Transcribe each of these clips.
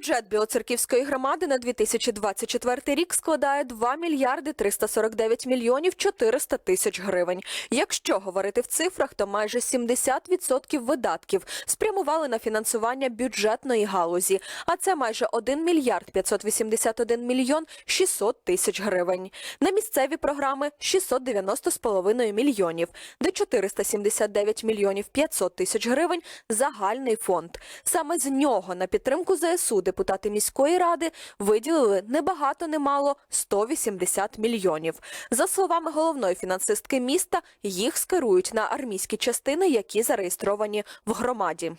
Бюджет Білоцерківської громади на 2024 рік складає 2 мільярди 349 мільйонів 400 тисяч гривень. Якщо говорити в цифрах, то майже 70% видатків спрямували на фінансування бюджетної галузі, а це майже 1 мільярд 581 мільйон 600 тисяч гривень. На місцеві програми 690,5 мільйонів, де 479 мільйонів 500 тисяч гривень загальний фонд. Саме з нього на підтримку ЗСУ депутати міської ради виділили небагато немало 180 мільйонів. За словами головної фінансистки міста, їх скерують на армійські частини, які зареєстровані в громаді.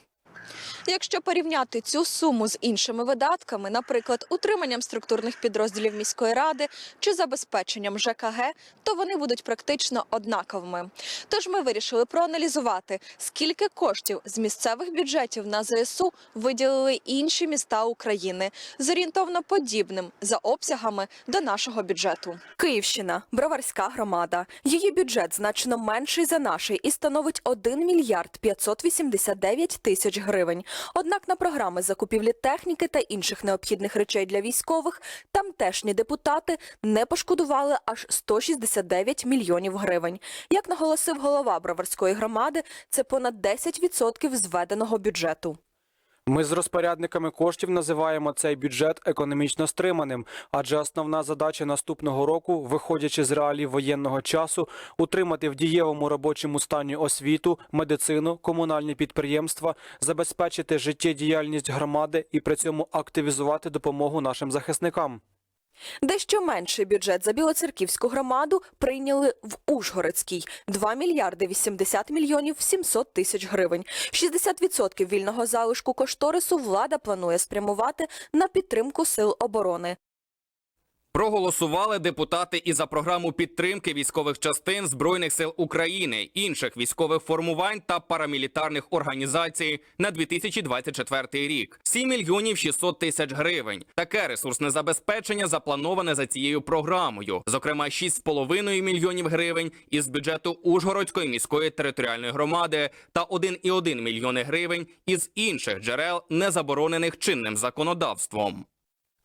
Якщо порівняти цю суму з іншими видатками, наприклад, утриманням структурних підрозділів міської ради чи забезпеченням ЖКГ, то вони будуть практично однаковими. Тож ми вирішили проаналізувати, скільки коштів з місцевих бюджетів на ЗСУ виділили інші міста України з орієнтовно подібним за обсягами до нашого бюджету. Київщина, Броварська громада. Її бюджет значно менший за наший і становить 1 мільярд 589 тисяч гривень. Однак на програми закупівлі техніки та інших необхідних речей для військових тамтешні депутати не пошкодували аж 169 мільйонів гривень. Як наголосив голова Броварської громади, це понад 10% зведеного бюджету. Ми з розпорядниками коштів називаємо цей бюджет економічно стриманим, адже основна задача наступного року, виходячи з реалій воєнного часу, утримати в дієвому робочому стані освіту, медицину, комунальні підприємства, забезпечити життєдіяльність громади і при цьому активізувати допомогу нашим захисникам. Дещо менший бюджет за Білоцерківську громаду прийняли в Ужгородській – 2 мільярди 80 мільйонів 700 тисяч гривень. 60% вільного залишку кошторису влада планує спрямувати на підтримку сил оборони. Проголосували депутати і за програму підтримки військових частин Збройних сил України, інших військових формувань та парамілітарних організацій на 2024 рік. 7 мільйонів 600 тисяч гривень. Таке ресурсне забезпечення заплановане за цією програмою. Зокрема, 6,5 мільйонів гривень із бюджету Ужгородської міської територіальної громади та 1,1 мільйони гривень із інших джерел, не заборонених чинним законодавством.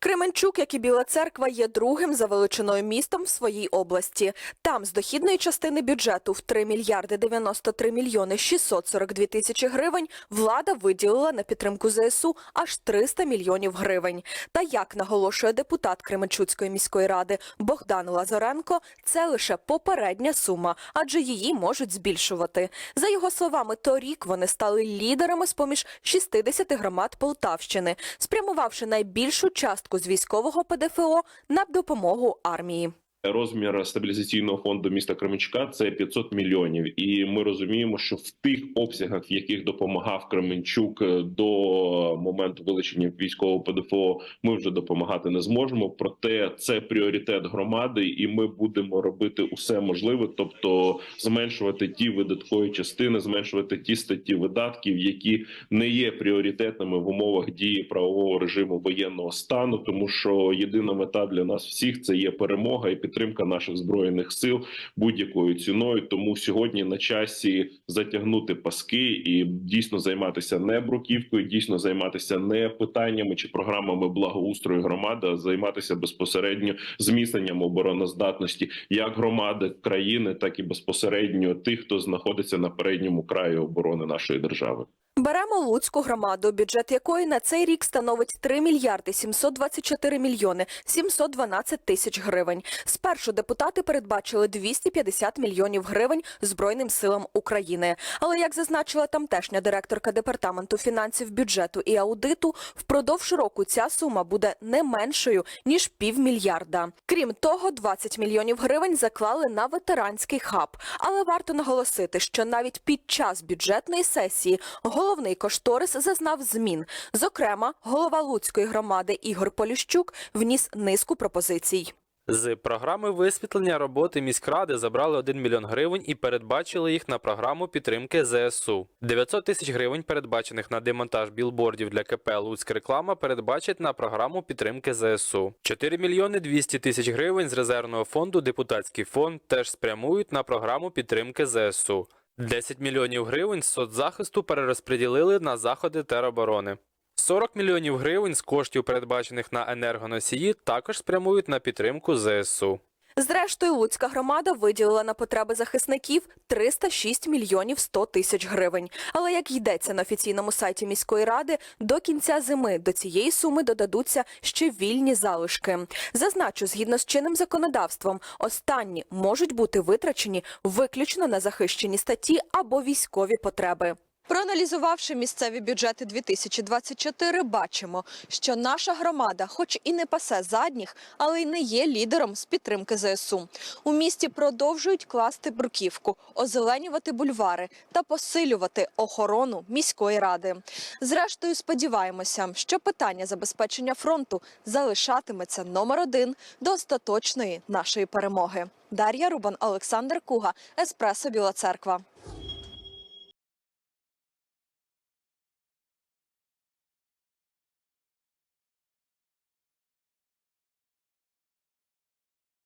Кременчук, як і Біла Церква, є другим за величиною містом в своїй області. Там з дохідної частини бюджету в 3 мільярди 93 мільйони 642 тисячі гривень влада виділила на підтримку ЗСУ аж 300 мільйонів гривень. Та як наголошує депутат Кременчуцької міської ради Богдан Лазаренко, це лише попередня сума, адже її можуть збільшувати. За його словами, торік вони стали лідерами з поміж 60 громад Полтавщини, спрямувавши найбільшу частку з військового ПДФО на допомогу армії. Розмір стабілізаційного фонду міста Кременчука це 500 мільйонів, і ми розуміємо, що в тих обсягах, в яких допомагав Кременчук е, до моменту вилучення військового ПДФО, ми вже допомагати не зможемо. Проте це пріоритет громади, і ми будемо робити усе можливе, тобто зменшувати ті видаткові частини, зменшувати ті статті видатків, які не є пріоритетними в умовах дії правового режиму воєнного стану, тому що єдина мета для нас всіх це є перемога і підтримка наших збройних сил будь-якою ціною. Тому сьогодні на часі затягнути паски і дійсно займатися не бруківкою, дійсно займатися не питаннями чи програмами благоустрою громади, а займатися безпосередньо зміцненням обороноздатності як громади країни, так і безпосередньо тих, хто знаходиться на передньому краї оборони нашої держави. Беремо Луцьку громаду, бюджет якої на цей рік становить 3 мільярди 724 мільйони 712 тисяч гривень. Спершу депутати передбачили 250 мільйонів гривень Збройним силам України. Але як зазначила тамтешня директорка департаменту фінансів, бюджету і аудиту, впродовж року ця сума буде не меншою ніж півмільярда. Крім того, 20 мільйонів гривень заклали на ветеранський хаб. Але варто наголосити, що навіть під час бюджетної сесії головний кошторис зазнав змін. Зокрема, голова Луцької громади Ігор Поліщук вніс низку пропозицій. З програми висвітлення роботи міськради забрали 1 мільйон гривень і передбачили їх на програму підтримки ЗСУ. 900 тисяч гривень, передбачених на демонтаж білбордів для КП Луцьк реклама, передбачать на програму підтримки ЗСУ. 4 мільйони 200 тисяч гривень з резервного фонду депутатський фонд теж спрямують на програму підтримки ЗСУ. 10 мільйонів гривень з соцзахисту перерозподілили на заходи тероборони. 40 мільйонів гривень з коштів, передбачених на енергоносії, також спрямують на підтримку ЗСУ. Зрештою, Луцька громада виділила на потреби захисників 306 мільйонів 100 тисяч гривень. Але як йдеться на офіційному сайті міської ради, до кінця зими до цієї суми додадуться ще вільні залишки. Зазначу, згідно з чинним законодавством, останні можуть бути витрачені виключно на захищені статті або військові потреби. Проаналізувавши місцеві бюджети 2024, бачимо, що наша громада, хоч і не пасе задніх, але й не є лідером з підтримки ЗСУ. У місті продовжують класти бруківку, озеленювати бульвари та посилювати охорону міської ради. Зрештою, сподіваємося, що питання забезпечення фронту залишатиметься номер один до остаточної нашої перемоги. Дар'я Рубан, Олександр Куга, Еспресо Біла Церква.